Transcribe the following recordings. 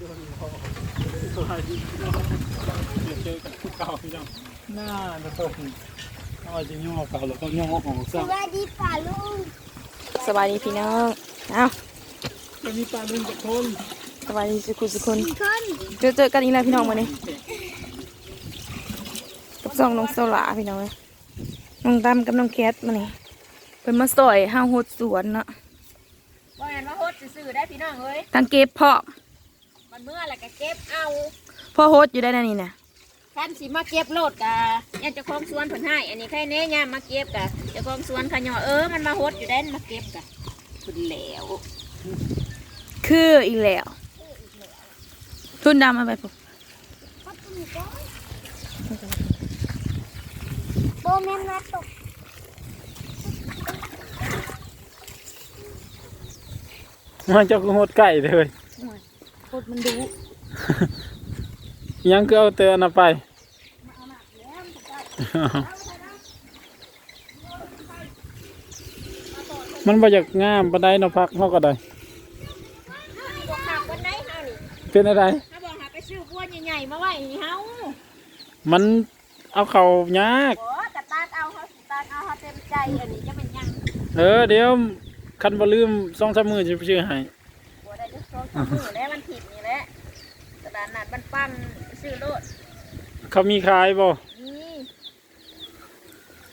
สวัสดีพี่น้องเดี๋ยวเจอกันเก่าพี่น้องหน้าจะเปิดเอาจะย่อเก่าแล้วก็ย่อของสซ้ำวัสดีป่าลุงสบายดีพี่น้อง เอ้าจะมีปลาหนึ่งกับคนสบายดีสุขุสุคนคนเจอเจอกันอีกแล้วพี่น้องมาเนี่ยกับสองน้องโซลาพี่น้องเอ้ยน้องดำกับน้องแคทมาเนี่ยเป็นมาสอยห้าวโหดสวนเนาะว่าแม่นว่าโฮดซื่อๆได้พี่น้องเอ้ยทั้งเก็บเพาะมัน เมื่อแล้วก็เก็บเอาพ่อโหดอยู่ได้นั่นนี่นะคันสิมาเก็บโลดกะยันเจ้าของสวนเพิ่นให้ อันนี้แค่เนี้ยามมาเก็บกะเจ้าของสวนขยอเออมันมาโฮดอยู่ได้มาเก็บกะคุณแล้วคืออีกแล้ว ทุนดำมาไปปุ๊บเขาตุ้มก้อนโบแมนมาตกมันจะคือโหดไก่เลยโหด มันดูยังก็เอาเตือนเอาไปมันบ่อยากงามปานใดเนาะพักเฮาก็ได้บอกขับวันไหนเฮานี่เป็นอะไรถ้าบอกหาไปซื้อบัวใหญ่ๆมาไว้ให้เฮามันเอาเข้ายากบ่กะตากเอาเฮาสิตากเอาเฮาเต็มใจอันนี้จะเป็นหยังเออเดี๋ยวคันบ่ลืม2-3มื้อสิไปซื้อให้บ่ได้จะโซนมือแล้วมันผิดนี่แหละ กระดานนัดมันปั้นซื้อโลดเขามีขายบ่นี่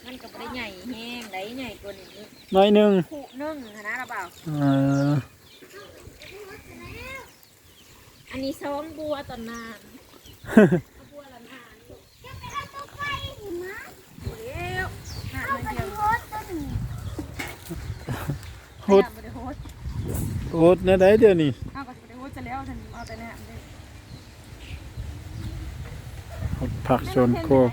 มันก็บ่ได้ใหญ่แห้งได้ใหญ่กว่านี้น้อยหนึงคู่หนึ่งหั้นนะระเปล่าเอออันนี้สองบัวตอนนานบัวละนานจะไปเอาตัวไปหิมะเร็วหาเอาเงินไปเดียวโพสต้นโหดไม่ได้โฮสโหดแนวใดเดี๋ยวนี้เอาก็จะได้โฮสจะแล้วฉันเอาแต่เนี่ยเด้ โหด ผักสวนโคก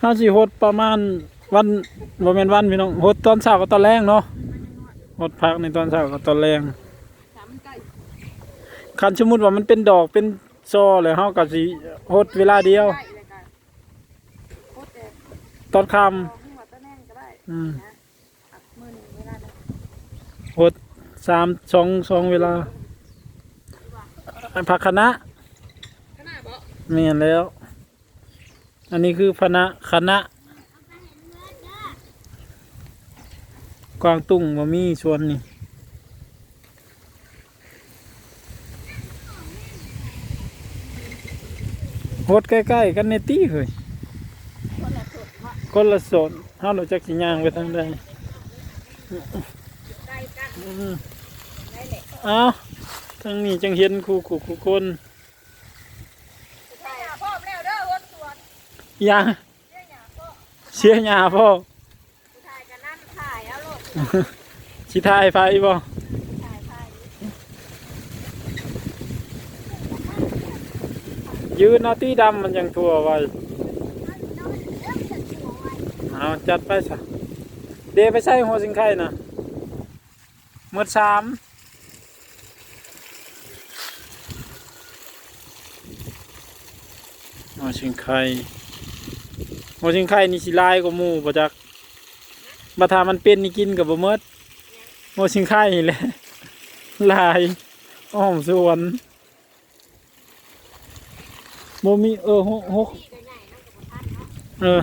เฮาสิโหดประมาณวันบ่แม่นวันพี่น้องหดตอนเช้ากับตอนแรงเนาะหดผักในตอนเช้ากับตอนแรงคันสมมุติว่ามันเป็นดอกเป็นซอแล้วเฮาก็สิโหดเวลาเดียว ตอนค่ำหดสามสองสองเวลา ผักคะน้าขนาดบ่เมียนแล้ว อันนี้คือพนะคณะกวางตุ้งมามีส่วนนี่โหดใกล้ๆกันในตี้เลยคนละสุดว่าคนละโซนเฮาเราจักสิย่างไปทางใดไก่กันได้แหละอ้า ทางนี้จังเห็นคู่คู่คู่คนใช่พร้อมแล้วเด้อโฮสสวนยาเรื่องอย่างก็เสียหญ้าพ่อผู้ชายกันนั่นถ่ายเอาโลดสิทายไฟบ่ถ่ายถ่ายยืนเอาตี้ดำมันยังทั่วไว้เอาจัดไปซะเดไปใส่หัวสิงไข่นะหมดสาม หัวสิงไข่หัวสิงไข่นี่สิลายกว่าหมูบ่จักบัทามันเป็นนี่กินกับบ่หมดหัวสิงไข่นี่แหละลายอ้อมสวนบ่มีเออหกหกที่ก็ใหญ่นั่นกับท่านเนาะเออ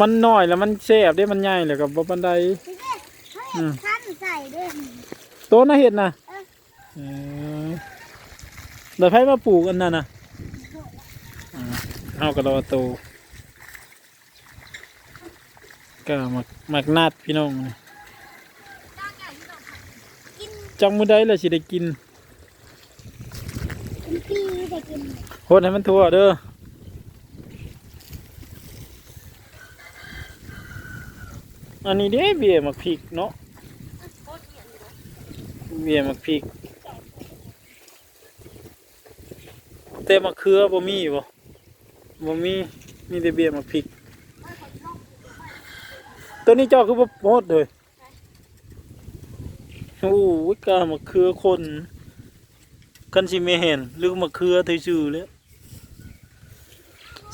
มันน้อยแล้วมันแซ่บได้มันใหญ่เลยกับบ่ปันไดอืมขั้นใส่ด้วยโตน่าเห็ดนะเออ เออเดี๋ยวไผมาปลูกอันนั้นนะเอากระโดดโตก็มักมักนาดพี่น้องจังมือใดเลยสิได้กินกินปีแต่กินโหดให้มันทั่วเด้ออันนี้เด้เบี้ยมักพริกเนาะเบี้ยมักพริก แต่มะเขือบ่มีบ่บ่มีมีแต่เบี้ยมักพริก ตัวนี้เจ้าคือบ่โหดเลยโอ้ยกามะเขือคนกันสิไม่เห็นหรือมะเขือซื่อๆเลย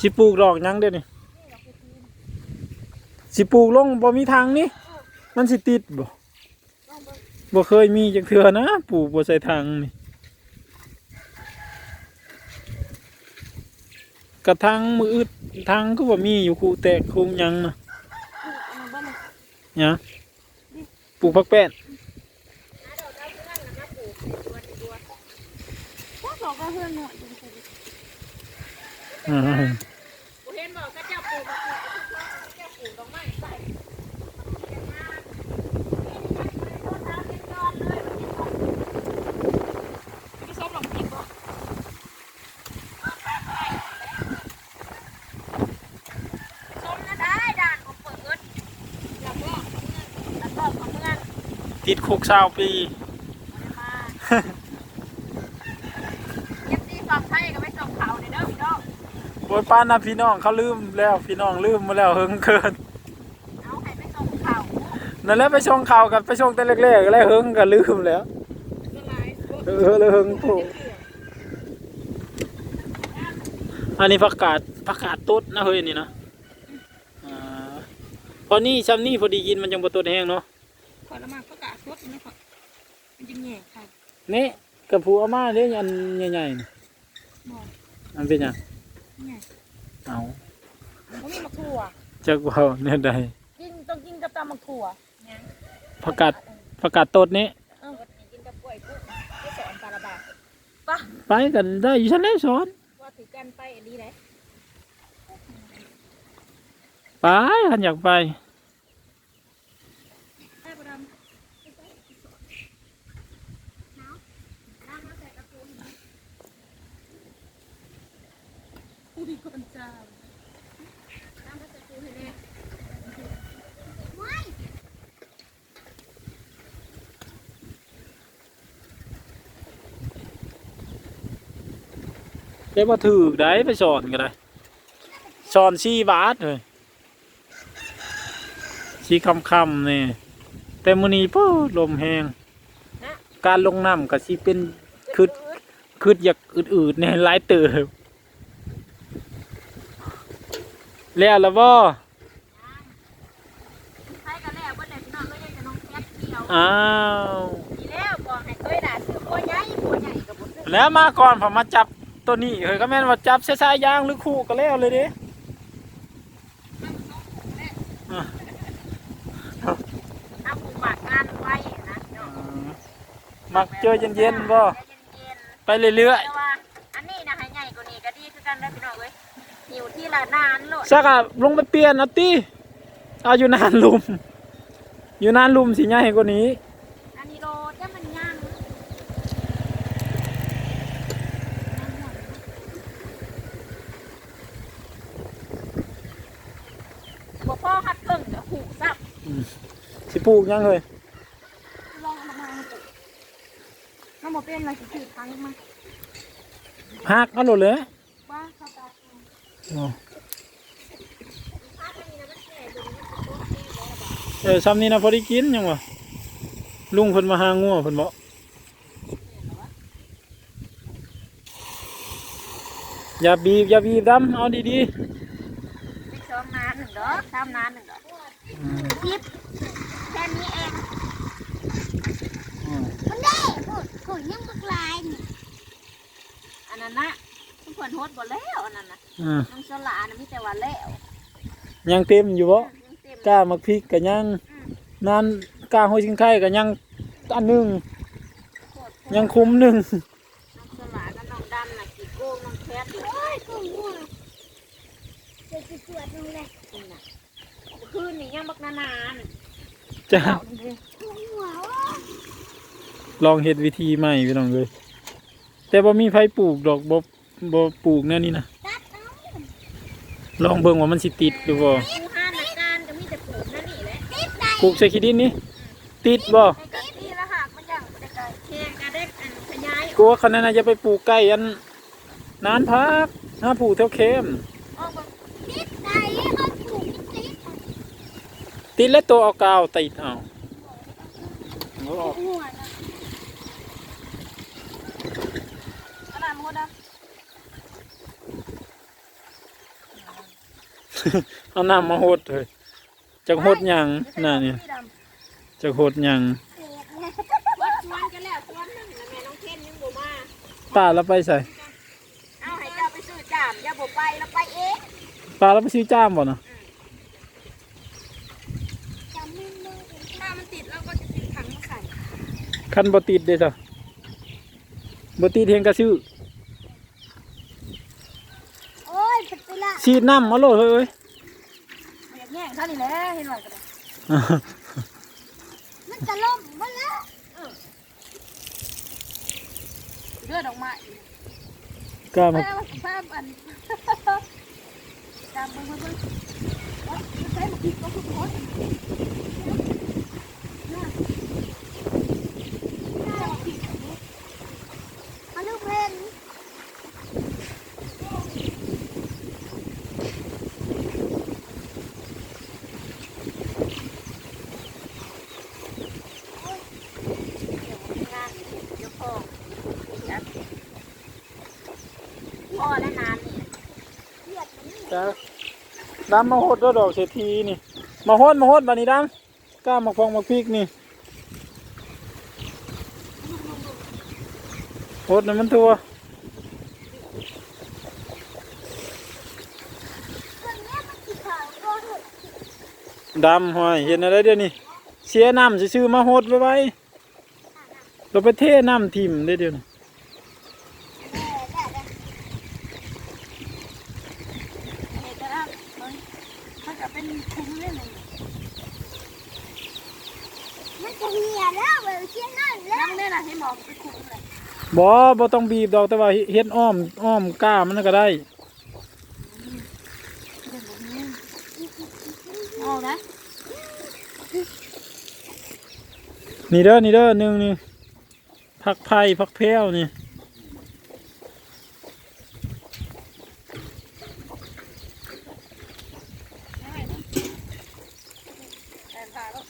สิปลูกดอกยังเด้นี่สิปลูกลงบ่มีทางนี่มันสิติดบ่บ่เคยมีจักเทื่อนะปลูกบ่ใส่ถังนี่ กระทังมืออึดทังก็บ่มีอยู่คูแตกคุงหยังนะเนี่ยปลูกผักแป้นพวกเขาก็เพื่อนหน่อยอ่ากูเห็นบอกก็เจ้าปลูกมาปลูกเจ้าปลูกดอกไม้ใส่ไม่ชอบหลงผิดบ่ชมนะได้ด่านของเปิดเงินหลักรอบของเมืองหลักรอบของเมือง ติดคุกเศร้าปีมาเย็บตีฝั่งไทยก็ไม่ส่งเขาในเด้อพี่น้องโอ้ยป้านะพี่น้องเขาลืมแล้วพี่น้องลืมมาแล้วเฮิงเกินเอาให้ไปส่งเขานั่นแหละไปชงข่าวกันไปชงแต่แรกๆแล้วเฮิงก็ลืมแล้วก็ไลฟ์เออเลยเฮิงโผล่อันนี้ผักกาดผักกาดตุ๊ดนะเฮ้ยนี่นะอ่าพอนี่ซ้ำนี่พอดีกินมันยังบ่ตุ๊ดแห้งเนาะ ขอละมาประกาศรถนะขอมันจะแง่ค่ะนี่กระพูอาม่าเด้อันใหญ่ๆนี่บอกอันเป็นหยังแง่เอาเขามีมะถั่วจักเว้าเนี่ยใดกินต้องกินกับตำมะถั่วเนี่ยผักกาดผักกาดตุ๊ดนี้เออกินกับกล้วยกุ้งที่สอนปลาระบาดไปกันได้อยู่ชั้นแล้วสอนว่าถือกันไปอันนี้แหละไปหันอยากไป ได้ประดำ อุ้ยคนจ้าน้ำก็จะซื้อให้แน่ เดี๋ยวมาถือได้ไปสอนกันได้สอนชีบาทเลยชีคำคำๆนี่แต่มื้อนี้ป้ลมแหงการลงน้ำก็สิเป็นคือคืดอยากอืดๆเนี่ยหลายเติบแล้วละบ่ใช้กันแล้วว่าแต่พี่น้องก็ยังจะน้องแคทเดียวอ้าวดีแล้วบอกให้เคยด่าซื้อตัวใหญ่ตัวใหญ่กับบุญแล้วมาก่อนผมมาจับ ตัวนี้เฮ้ยก็แม่นว่าจับเส้ายๆยางหรือคู่ก็แล้วเลยเด้เอาผูกบาดงานไว้นะเนาะมักเจอเย็นๆบ่ใจเย็นๆไปเรื่อยแต่ว่าอันนี้นะให้ใหญ่กว่านี้ก็ดีคือกันได้อพี่น้องเอ้ยหิวที่ละนานโลดๆสักอะลงไปเปลี่ยนเอาติเอาอยู่นานลุม อยู่นานลุมสิใหญ่กว่านี้ อันนี้โลจะมันย่างบ่พ่อคัดเพิ่งจะหูซับ สิปลูกยังเลยลองเอามาให้ดูน้ำหมเป็นอะไรสิถือทั้งมาหักเอาโลดเลยว่าเขาตาอ๋อเออซ้ำนี้นะพอได้กินยังวะลุงเพิ่นมาหางัวเพิ่นบอกอย่าบีบอย่าบีบดำเอาดีไม่ซ้อมนานหนึ่งดอกซ้ำนานหนึ่งดอก ๆอืมคิดแค่นี้เองอืมมันได้โอ้ยโอ้ยยังบักลายนี่อันนั้นนะทุกคนโฮดบ่แล้วอันนั้นนะอ่าน้องสลานะมีแต่ว่าแล้วยังเต็มอยู่บ่ยังเต็มกล้ามักพริกก็ยังนานกล้าห้อยชิงไข่ก็ยังอันหนึงโคตร ยังคุ้มหนึงน้องสลากับน้องดำน่ะกี่โก้งน้องแคทอยู่โอ้ยกูหัวจะจะตรวจลงเลยนี่น่ะ คืนนี่ยังบักนานๆน่ะจ้ากูหัวโอ้ยลองเฮ็ดวิธีใหม่พี่น้องเลยแต่บ่มีไผปลูกดอกบ่บ่ปลูกแนวนี้นะตัดเอาลองเบิ่งว่ามันสิติดหรือบ่ผู้ห้านักการก็มีแต่ปลูกนั่นนี่แหละติดได้ปลูกใส่ขี้ดินนี่ติดบ่ไอ้กะทิละหักมันยังบ่ได้ไกลแค่กระเด็กอันขยายกลัวคันนั้นน่ะจะไปปลูกใกล้อันนานพักหาปลูกแถวเข้ม ออกมา ติดได้เขาถูกติด ติดแล้วตัวเอากาวติดเอาเอาออกหัวนะขนาดหมดอะเอาน้ำมาหดเลยจักหดหยังน่ะนี่จะโหดหยังวัดสวนกันแล้วสวนนึงแล้วแม่น้องเทนยังบ่มาป้าเราไปใส่เอาให้เจ้าไปซื้อจามอย่าบ่ไปแล้วไปเองป้าเราไปซื้อจ้ามบ่นะ ถ้ามันติดเราก็จะติดถังมาใส่ คันบ่ติดเด้จ้ะบ่ติดเฮงกระซื้อโอ้ยเป็นไปละฉีดน้ำมาโลดเฮ้ยเอ้ยอยากแย่งเท่านี้แหละเห็นว่าก็ได้มันจะล่มมันแล้วเลือดออกมาอีกกล้าเอ้มายเอาภาพอันจำเบิ่งเบิ่งเบิ่งวัดมันใช้บุกผิดก็คือโพสต์น่ะน่าผิดอันนี้เอาลูกเพน งานเดี๋ยวพ่อจัดพ่อและนานนี่ จ้ะดำมาโหดด้วยดอกเศรษฐีนี่ มาโหดมาโหดบัดนี้ดำกล้ามาฟองมาพริกนี่โหดนะมันทัวดำหอยเห็นอะไรเดี๋ยวนี้เสียน้ำซื่อมาโหดไว้ไว้เราไปเทน้ำทิ่มได้เดี๋ยวนี้ เหตุการณ์มันมันจะเป็นคุ้มเล่นเลยมันจะเหี่ยแล้วเวลเชี่ยนั่นแล้วนั่นน่ะให้หมอไปคุ้ม เลยบ่บ่ต้องบีบดอกแต่ว่าเฮ็ดอ้อมอ้อมก้ามันก็ได้เอานะนี่เด้อนี่เด้อหนึ่งนี่ผักไผ่ผักแพรวนี่ แต่ผ่าแล้ว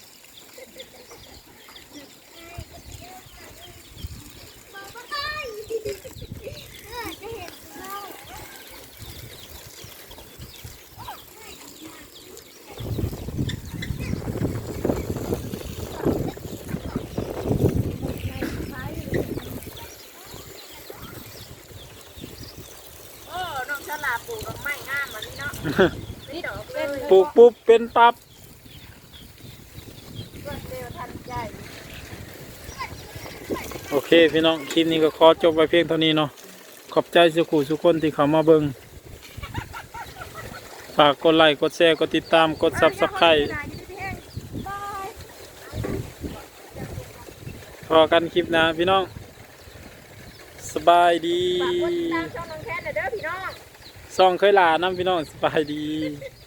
โอ้น้องฉลาดปลูกดอกไม้งามอันนี้เนาะ นี่ดอกเป็นปลูกปุ๊บเป็นปั๊บรวดเร็วทันใจโอเคพี่น้องคลิปนี้ก็ขอจบไว้เพียงเท่านี้เนาะขอบใจสุขุสุกคนที่เข้ามาเบิ่งฝากกดไลค์กดแชร์กดติดตามกด Subscribe พอกันคลิปหนะพี่น้อง สบายดีฝากกดติดตามช่องน้องแทนหน่อยเด้อพี่น้อง ซ่องเคยลาน้ำพี่น้องสบายดีบ